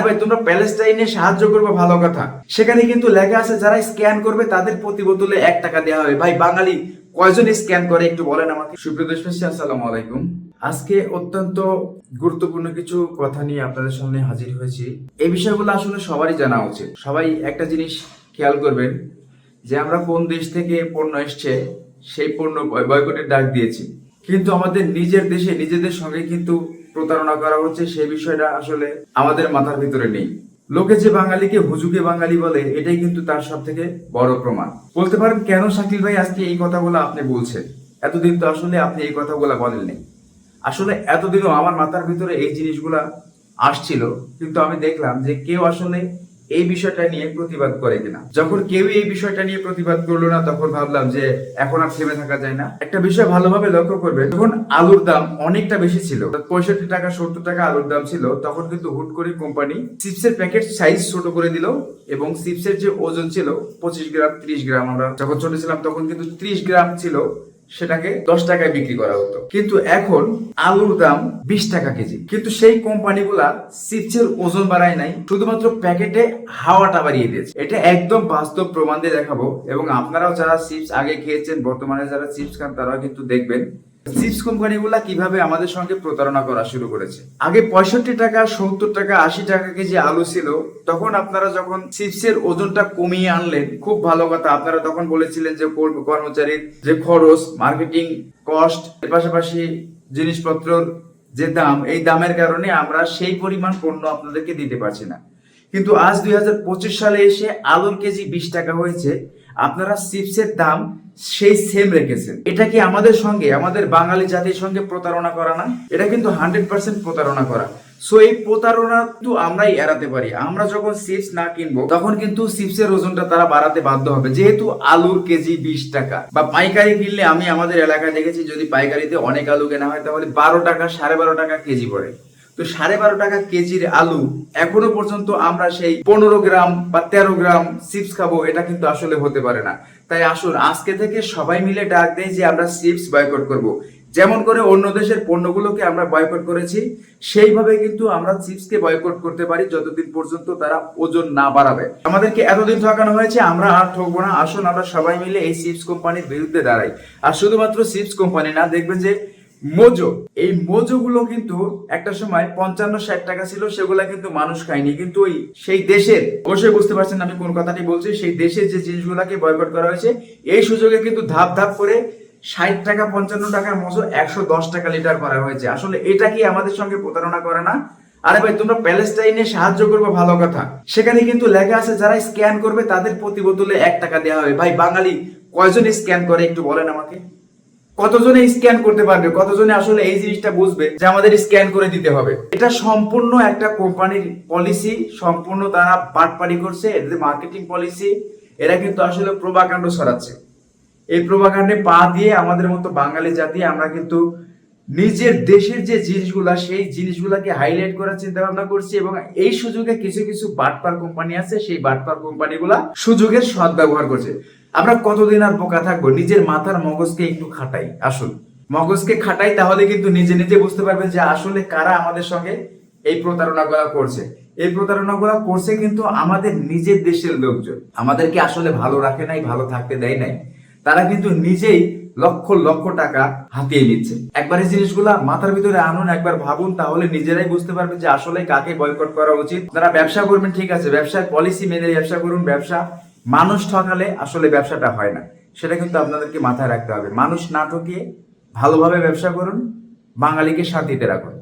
আরে ভাই তোমরা প্যালেস্টাইনে সাহায্য করবে ভালো কথা। সেখানে কিন্তু লেখা আছে যারা স্ক্যান করবে তাদের প্রতি বোতলে এক টাকা দেওয়া হবে। ভাই বাঙালি কয়জন স্ক্যান করে একটু বলেন আমাকে। সুপ্রিয় দেশবাসী আসসালামু আলাইকুম। আজকে অত্যন্ত গুরুত্বপূর্ণ কিছু কথা নিয়ে আপনাদের সামনে হাজির হয়েছি। এই বিষয়গুলো আসলে সবারই জানা উচিত। সবাই একটা জিনিস খেয়াল করবেন যে আমরা কোন দেশ থেকে পণ্য এসছে সেই পণ্য বয়- বয়কটের ডাক দিয়েছি। কিন্তু আমাদের নিজের দেশে নিজেদের সঙ্গে কিন্তু প্রতারণা করা হচ্ছে, সেই বিষয়টা আসলে আমাদের মাথার ভিতরে নেই। লোকে যে বাঙালিকে হুজুকে বাঙালি বলে, এটাই কিন্তু তার সব থেকে বড় প্রমাণ। বলতে পারেন, কেন শাকিল ভাই আজকে এই কথাগুলো আপনি বলছেন? এতদিন তো আসলে আপনি এই কথাগুলো বলেননি আসলে এতদিনও আমার মাথার ভিতরে এই জিনিসগুলা আসছিল, কিন্তু আমি দেখলাম যে কেউ আসলে এই বিষয়টা নিয়ে প্রতিবাদ করে কিনা? যখন কেউ এই বিষয়টা নিয়ে প্রতিবাদ করল না, তখন ভাবলাম যে এখন আর থেমে থাকা যায় না। একটা বিষয় ভালোভাবে লক্ষ্য করবে যখন আলুর দাম অনেকটা বেশি ছিল, পঁয়ষট্টি টাকা, সত্তর টাকা আলুর দাম ছিল, তখন কিন্তু হুট করে কোম্পানি চিপসের প্যাকেট সাইজ ছোট করে দিল এবং চিপসের যে ওজন ছিল, পঁচিশ গ্রাম, ত্রিশ গ্রাম আমরা যখন ছোট ছিলাম, তখন কিন্তু ত্রিশ গ্রাম ছিল সেটাকে দশ টাকায় বিক্রি করা হতো। কিন্তু এখন আলুর দাম বিশ টাকা কেজি। কিন্তু সেই কোম্পানি গুলা চিপসের ওজন বাড়ায় নাই, শুধুমাত্র প্যাকেটে হাওয়াটা বাড়িয়ে দিয়েছে। এটা একদম বাস্তব প্রমাণ দিয়ে দেখাবো এবং আপনারাও যারা চিপস আগে খেয়েছেন, বর্তমানে যারা চিপস খান, তারাও কিন্তু দেখবেন চিপস কোম্পানিগুলা কীভাবে আমাদের সঙ্গে প্রতারণা করা শুরু করেছে? আগে পঁয়ষট্টি টাকা, সত্তর টাকা, আশি টাকা কেজি আলু ছিল। তখন আপনারা যখন চিপসের ওজনটা কমিয়ে আনলেন, খুব ভালো কথা। আপনারা তখন বলেছিলেন যে কর্মচারীর যে খরচ মার্কেটিং কস্ট এর পাশাপাশি জিনিসপত্রর যে দাম, এই দামের কারণে আমরা সেই পরিমাণ পণ্য আপনাদেরকে দিতে পারছি না। কিন্তু আজ দুই হাজার পঁচিশ সালে এসে আলুর কেজি বিশ টাকা হয়েছে। আপনারা চিপসের দাম সেই সেম রেখেছেন। এটা কি আমাদের সঙ্গে, আমাদের বাঙালি জাতির সঙ্গে প্রতারণা করা না? এটা কিন্তু হান্ড্রেড পার্সেন্ট প্রতারণা করা। সো এই প্রতারণা কিন্তু আমরাই এড়াতে পারি। আমরা যখন চিপস না কিনবো, তখন কিন্তু চিপসের ওজনটা তারা বাড়াতে বাধ্য হবে। যেহেতু আলুর কেজি বিশ টাকা। বা পাইকারি কিনলে আমি আমাদের এলাকায় দেখেছি, যদি পাইকারিতে অনেক আলু কেনা হয়, তাহলে বারো টাকা, সাড়ে বারো টাকা কেজি পড়ে। তো সাড়ে বারো টাকা কেজির আলু এখনও পর্যন্ত আমরা সেই পনেরো গ্রাম বা তেরো গ্রাম চিপস খাব, এটা কিন্তু আসলে হতে পারে না। তাই আসুন, আজকে থেকে সবাই মিলে ডাক দেয় যে আমরা চিপস বয়কট করব। যেমন করে অন্য দেশের পণ্যগুলোকে আমরা বয়কট করেছি, সেইভাবে কিন্তু আমরা চিপসকে বয়কট করতে পারি যতদিন পর্যন্ত তারা ওজন না বাড়াবে। আমাদেরকে এতদিন ঠকানো হয়েছে, আমরা আর ঠকবো না। আসুন, আমরা সবাই মিলে এই চিপস কোম্পানির বিরুদ্ধে দাঁড়াই। আর শুধুমাত্র চিপস কোম্পানি না, দেখবেন যে মোজো। এই মোজো গুলো কিন্তু একটা সময় পঞ্চান্ন, ষাট টাকা ছিল, সেগুলা কিন্তু মানুষ খায়নি। কিন্তু ওই সেই দেশের, অবশ্যই বুঝতে পারছেন আমি কোন কথাটি বলছি, সেই দেশের যে জিনিসগুলাকে বয়কট করা হয়েছে, এই সুযোগে কিন্তু ধাপ ধাপ করে ষাট টাকা, পঞ্চান্ন টাকার মোজো একশো দশ টাকা লিটার করা হয়েছে। আসলে এটা কি আমাদের সঙ্গে প্রতারণা করে না? আরে ভাই, তোমরা প্যালেস্টাইনে সাহায্য করবে ভালো কথা। সেখানে কিন্তু লেখা আছে, যারা স্ক্যান করবে তাদের প্রতি বোতলে এক টাকা দেওয়া হবে। ভাই, বাঙালি কয়জন স্ক্যান করে একটু বলেন আমাকে? কতজনে স্ক্যান করতে পারবে, কতজনে আসলে এই জিনিসটা বুঝবে যে আমাদের স্ক্যান করে দিতে হবে। এটা সম্পূর্ণ একটা কোম্পানির পলিসি সম্পূর্ণ তারা বাটপাড়ি করছে এদের মার্কেটিং পলিসি এরা কিন্তু আসলে প্রভাকাণ্ড সরাচ্ছে এই প্রভাকাণ্ডে পা দিয়ে আমাদের মতো বাঙালি জাতি, আমরা কিন্তু নিজের দেশের যে জিনিসগুলা, সেই জিনিসগুলাকে হাইলাইট করার চিন্তা ভাবনা করছি এবং এই সুযোগে কিছু কিছু বাটপার কোম্পানি আছে, সেই বাটপার কোম্পানিগুলা সুযোগের সৎ ব্যবহার করছে। আমরা কতদিন আর বোকা থাকব? নিজের মাথার মগজকে একটু খাটাই, আসুন। মগজকে খাটাই তাহলে কিন্তু নিজে নিজে বুঝতে পারবে যে আসলে কারা আমাদের সঙ্গে এই প্রতারণাগুলো করছে। এই প্রতারণাগুলো করছে কিন্তু আমাদের নিজের দেশের লোকজন। আমাদেরকে আসলে ভালো রাখে নাই, ভালো থাকতে দেয় নাই। তারা কিন্তু নিজেই লক্ষ লক্ষ টাকা হাতিয়ে নিচ্ছে। একবার এই জিনিসগুলা মাথার ভিতরে আনুন, একবার ভাবুন, তাহলে নিজেরাই বুঝতে পারবেন যে আসলে কাকে বয়কট করা উচিত। যারা ব্যবসা করবেন, ঠিক আছে, ব্যবসার পলিসি মেনে ব্যবসা করুন, ব্যবসা মানুষ ঠকালে আসলে ব্যবসাটা হয় না। সেটা কিন্তু আপনাদেরকে মাথায় রাখতে হবে। মানুষ না ঠকিয়ে ভালোভাবে ব্যবসা করুন, বাঙালিকে শান্তিতে রাখুন।